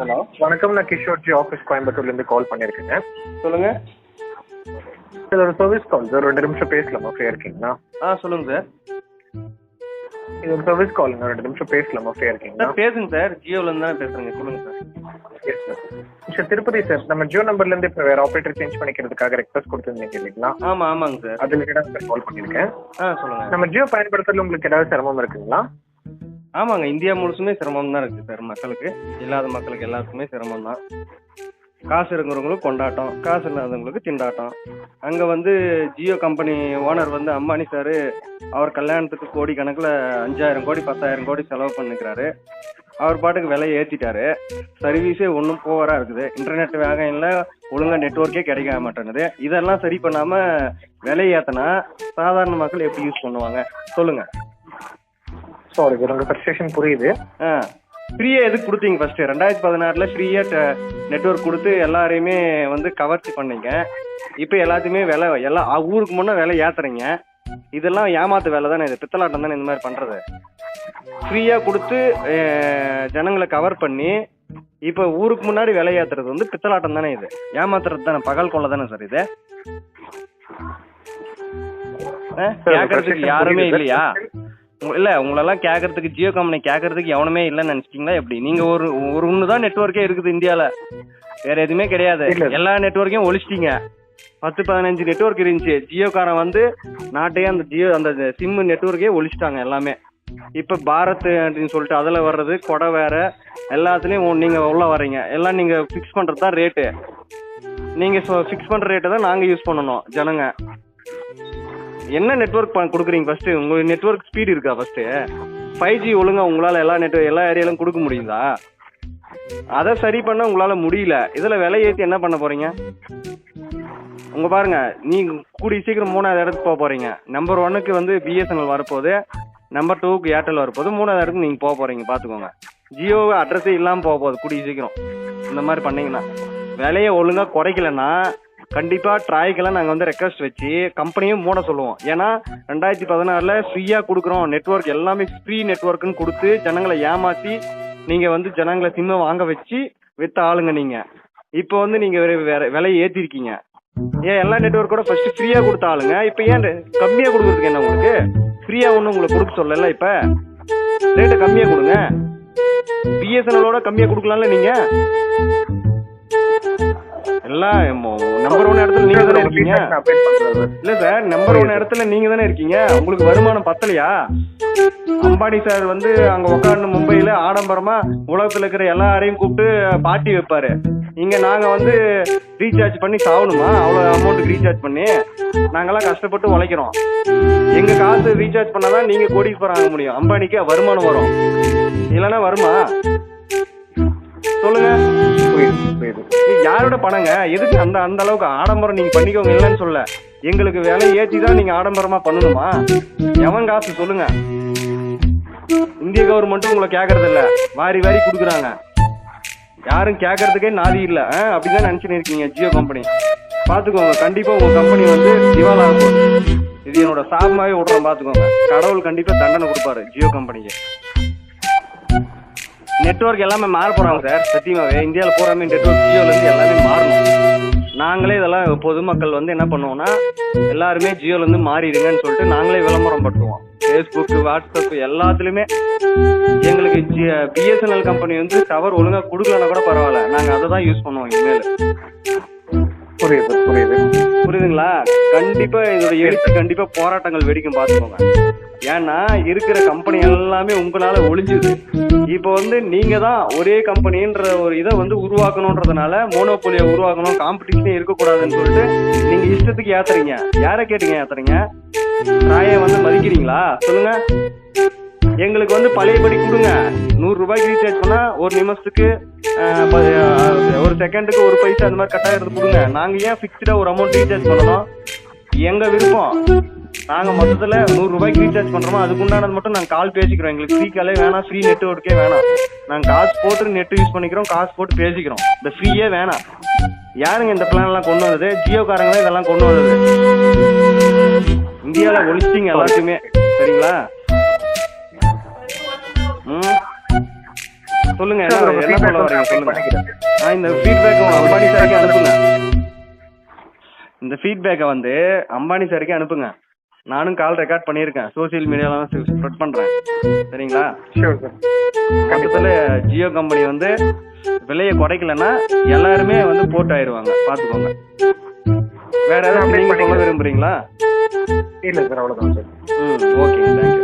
Hello. வணக்கம் நான் கிஷோர்ஜி office கோயம்புத்தூர்லேருந்து கால் பண்ணியிருக்கேங்க சொல்லுங்க. இது ஒரு சர்வீஸ் கால் சார் ரெண்டு நிமிஷம் பேசலாமா? ஃப்ரீயாக இருக்கீங்களா? ஆ சொல்லுங்க சார். இது ஒரு சர்வீஸ் காலுங்க ரெண்டு நிமிஷம் பேசலாமா? ஃப்ரீயாக இருக்கீங்களா? சார் பேசுங்க சார். ஜியோலேருந்து தானே பேசுகிறேங்க சொல்லுங்க sir. Yes sir sir Tirupati sir நம்ம ஜியோ நம்பர்லேருந்து இப்போ வேறு ஆப்ரேட்டர் சேஞ்ச் பண்ணிக்கிறதுக்காக ரெக்வஸ்ட் கொடுத்துருந்தீங்க இல்லைங்களா? ஆமாம் ஆமாங்க சார். அது சார் கால் பண்ணியிருக்கேன். ஆ சொல்லுங்க. நம்ம ஜியோ பயன்படுத்துறதுல உங்களுக்கு ஏதாவது சிரமம் இருக்குங்களா? ஆமாங்க இந்தியா முழுசுமே சிரமம் தான் இருக்குது சார் மக்களுக்கு. இல்லாத மக்களுக்கு எல்லாருக்குமே சிரமம் தான் காசு இருக்கிறவங்களுக்கு கொண்டாட்டம் காசு இல்லாதவங்களுக்கு திண்டாட்டம். அங்கே வந்து ஜியோ கம்பெனி ஓனர் வந்து அம்பானி சார் அவர் கல்யாணத்துக்கு கோடி கணக்குல அஞ்சாயிரம் கோடி பத்தாயிரம் கோடி செலவு பண்ணிக்கிறாரு. அவர் பாட்டுக்கு விலையை ஏற்றிட்டாரு சர்வீஸே ஒன்றும் போவராக இருக்குது. இன்டர்நெட் வேகம் இல்லை ஒழுங்காக நெட்ஒர்க்கே கிடைக்க மாட்டேங்குது. இதெல்லாம் சரி பண்ணாமல் விலையை ஏற்றினா சாதாரண மக்கள் எப்படி யூஸ் பண்ணுவாங்க? சொல்லுங்கள் சார் உங்கள் ஃப்ரஸ்ட்ரேஷன் புரியுது. ஆ. ஃப்ரீயாக எதுக்கு கொடுத்தீங்க ஃபர்ஸ்ட் ரெண்டாயிரத்தி பதினாறில் ஃப்ரீயாக நெட்ஒர்க் கொடுத்து எல்லாரையுமே வந்து கவர்ச்சி பண்ணீங்க. இப்போ எல்லாத்தையுமே விலை எல்லா ஊருக்கு முன்னே விலை ஏத்துறீங்க. இதெல்லாம் ஏமாத்து வேலை தானே இது? பித்தலாட்டம் தானே இந்த மாதிரி பண்ணுறது ஃப்ரீயாக கொடுத்து ஜனங்களை கவர் பண்ணி இப்போ ஊருக்கு முன்னாடி விலை ஏத்துறது வந்து பித்தலாட்டம் தானே இது? ஏமாத்துறது தானே? பகல் கொள்ள தானே சார் இது யாருமே. இல்லையா? உங்க- இல்ல உங்களெல்லாம் கேட்கறதுக்கு ஜியோ கம்பெனி கேட்கறதுக்கு எவனுமே இல்லைன்னு நினைச்சிட்டீங்களா எப்படி? நீங்க ஒரு ஒரு ஒன்று தான் நெட்ஒர்க்கே இருக்குது இந்தியால. வேற எதுவுமே கிடையாது. எல்லா நெட்ஒர்க்கையும் ஒழிச்சிட்டீங்க. பத்து பதினஞ்சு நெட்ஒர்க் இருந்துச்சு. ஜியோக்காரன் வந்து நாட்டையே அந்த ஜியோ அந்த சிம் நெட்ஒர்க்கே ஒழிச்சிட்டாங்க எல்லாமே. இப்ப பாரத் அப்படின்னு சொல்லிட்டு அதுல வர்றது கொடை வேற எல்லாத்துலயும் நீங்க உள்ள வர்றீங்க. எல்லாம் நீங்க ஃபிக்ஸ் பண்றது தான் ரேட்டு நீங்க ஃபிக்ஸ் பண்ற ரேட்டை தான் நாங்க யூஸ் பண்ணணும் ஜனங்க. என்ன நெட்ஒர்க் கொடுக்குறீங்க ஃபர்ஸ்ட் உங்க நெட்ஒர்க் ஸ்பீடு இருக்கா ஃபர்ஸ்ட் ஃபைவ் ஜி ஒழுங்கா உங்களால எல்லா நெட் எல்லா ஏரியாலும் கொடுக்க முடியுதா? அதை சரி பண்ண உங்களால முடியல. இதுல விலை ஏத்தி என்ன பண்ண போறீங்க? உங்க பாருங்க நீங்க கூடிய சீக்கிரம் மூணாவது இடத்துக்கு போக போறீங்க. நம்பர் ஒன்னுக்கு வந்து பிஎஸ்என்எல் வரப்போகுது. நம்பர் டூக்கு ஏர்டெல் வரப்போகுது. மூணாவது இடத்துக்கு நீங்க போக போறீங்க பாத்துக்கோங்க. ஜியோ அட்ரஸே இல்லாம போக போகுது கூடிய சீக்கிரம். இந்த மாதிரி பண்ணீங்கன்னா. விலையை ஒழுங்கா குறைக்கலன்னா கண்டிப்பா ட்ராய்க்கெல்லாம் நாங்க வந்து ரெக்வஸ்ட் வச்சு கம்பெனியும் மூட சொல்லுவோம். ஏன்னா ரெண்டாயிரத்தி பதினாறுல ஃப்ரீயா கொடுக்குறோம். நெட்வொர்க் எல்லாமே ஃப்ரீ நெட்வொர்க்னு கொடுத்து ஜனங்களை ஏமாத்தி நீங்க வந்து ஜனங்களை சிம்ம வாங்க வச்சு வித்த ஆளுங்க நீங்க. இப்போ வந்து நீங்க வேற விலையை ஏத்திருக்கீங்க. ஏன் எல்லா நெட்வொர்க்கோட ஃபர்ஸ்ட் ஃப்ரீயா கொடுத்த ஆளுங்க? இப்போ ஏன் கம்மியா கொடுக்குறதுக்கு என்ன உங்களுக்கு? ஃப்ரீயா ஒன்றும் உங்களுக்கு கொடுக்க சொல்லல இப்ப? ரேட்டை கம்மியா கொடுங்க. பிஎஸ்என்எலோட கம்மியா கொடுக்கலாம்ல நீங்க? எல்லாம் நம்பர் ஒன் இடத்துல நீங்க தானே இருக்கீங்க? இல்ல சார் நம்பர் ஒன் இடத்துல நீங்க தானே இருக்கீங்க? உங்களுக்கு வருமானம் பத்தலையா? அம்பானி சார் வந்து அங்க உட்காந்து மும்பையில ஆடம்பரமா உலகத்துல இருக்கிற எல்லாரையும் கூப்பிட்டு பார்ட்டி வைப்பாரு. இங்க நாங்க வந்து ரீசார்ஜ் பண்ணி சாவணுமா? அவ்வளவு அமௌண்ட்டுக்கு ரீசார்ஜ் பண்ணி நாங்கெல்லாம் கஷ்டப்பட்டு உழைக்கிறோம். எங்க காசு ரீசார்ஜ் பண்ணாதான் நீங்க கோடிக்கு ஆக முடியும். அம்பானிக்கு வருமானம் வரும். இல்லைன்னா வருமா? சொல்லுங்க. யாரோட பணங்க? எதுக்கு அந்த அந்த அளவுக்கு ஆடம்பரம் நீங்க பண்ணிக்கோங்க இல்லைன்னு சொல்ல. எங்களுக்கு விலை ஏற்றி தான் நீங்க ஆடம்பரமா பண்ணணுமா? எவன் காசு சொல்லுங்க. இந்திய கவர்மெண்ட்டும் உங்களை கேக்குறது இல்ல வாரி வாரி குடுக்குறாங்க. யாரும் கேட்கறதுக்கே நாதி இல்ல. ஆ, அப்படிதான் நினைச்சுன்னு இருக்கீங்க ஜியோ கம்பெனி பாத்துக்கோங்க கண்டிப்பா உங்க கம்பெனி வந்து திவால் ஆக இது என்னோட சாபமாவே விடுறோம் பாத்துக்கோங்க. கடவுள் கண்டிப்பா தண்டனை கொடுப்பாரு ஜியோ கம்பெனிக்கு நெட்வொர்க் எல்லாமே மாற போறாங்க சார். சத்தியமாவே இந்தியாவில் பூராமே நெட்வொர்க் ஜியோல இருந்து எல்லாமே மாறணும். நாங்களே இதெல்லாம் பொதுமக்கள் வந்து என்ன பண்ணுவோம்னா எல்லாருமே ஜியோல இருந்து மாறிடுங்கன்னு சொல்லிட்டு நாங்களே விளம்பரம் படுத்துவோம் ஃபேஸ்புக் வாட்ஸ்அப் எல்லாத்துலயுமே. எங்களுக்கு பிஎஸ்என்எல் கம்பெனி வந்து டவர் ஒழுங்கா கொடுக்கலன்னா கூட பரவாயில்ல. நாங்க அதை தான் யூஸ் பண்ணுவோம் இனிமேல். புரியுது புரியுது. புரியுதுங்களா? கண்டிப்பா இதோட எழுச்சி கண்டிப்பா போராட்டங்கள் வெடிக்கும் பாத்துக்கோங்க ஏன்னா இருக்கிற கம்பெனி எல்லாமே உங்களால ஒளிஞ்சுது. இப்போ வந்து நீங்க தான் ஒரே கம்பெனின்ற ஒரு இதை வந்து உருவாக்கணுன்றதுனால மோனோபோலியை உருவாக்கணும் காம்படிஷனே இருக்கக்கூடாதுன்னு சொல்லிட்டு நீங்க இஷ்டத்துக்கு ஏத்துறீங்க. யாரை கேட்டீங்க ஏத்துறீங்க? நாயை வந்து மதிக்கிறீங்களா? சொல்லுங்க. எங்களுக்கு வந்து பழையபடி கொடுங்க. நூறு ரூபாய்க்கு ரீசார்ஜ் பண்ணா ஒரு நிமிஷத்துக்கு ஒரு செகண்டுக்கு ஒரு பைசா அந்த மாதிரி கட்டாயிரத்து கொடுங்க. நாங்க ஏன் ஃபிக்ஸ்டா ஒரு அமௌண்ட் ரீசார்ஜ் பண்ணணும்? எங்க விருப்பம்? நாங்க மொத்தத்துல நூறு ரூபாய்க்கு ரீசார்ஜ் பண்றோமோ அதுக்கு உண்டானது மட்டும் நாங்க கால் பேசிக்கிறோம். எங்களுக்கு ஃப்ரீ காலே வேணாம் ஃப்ரீ நெட்ஒர்க்கே வேணாம். நாங்க காசு போட்டு நெட் யூஸ் பண்ணிக்கிறோம் காசு போட்டு பேசிக்கிறோம். இந்த ஃப்ரீயே வேணாம். யாருங்க இந்த பிளான் எல்லாம் கொண்டு வந்தது? ஜியோக்காரங்க இதெல்லாம் கொண்டு வந்தது. இந்தியால ஒழிச்சிங்க எல்லாத்தையுமே. சரிங்களா? ம். சொல்லுங்க என்ன என்ன சொல்ல வரீங்க சொல்லுங்க. ஆ இந்த ஃபீட்பேக் அம்பானி சாருக்கு அனுப்புங்க. இந்த ஃபீட்பேக்கை வந்து அம்பானி சாருக்கு அனுப்புங்க. நானும் கால் ரெக்கார்ட் பண்ணியிருக்கேன். சோஷியல் மீடியாலாம் ஸ்ப்ரெட் பண்றேன். சரிங்களா? மொத்தத்தில் ஜியோ கம்பெனி வந்து விலையை குறைக்கலன்னா எல்லாருமே வந்து போட்டு ஆயிருவாங்க பார்த்துக்கோங்க. வேற ஏதாவது நீங்க சொல்ல விரும்புறீங்களா? இல்லை சார் அவ்வளோதான் சார் ம் ஓகேங்க தேங்க்யூ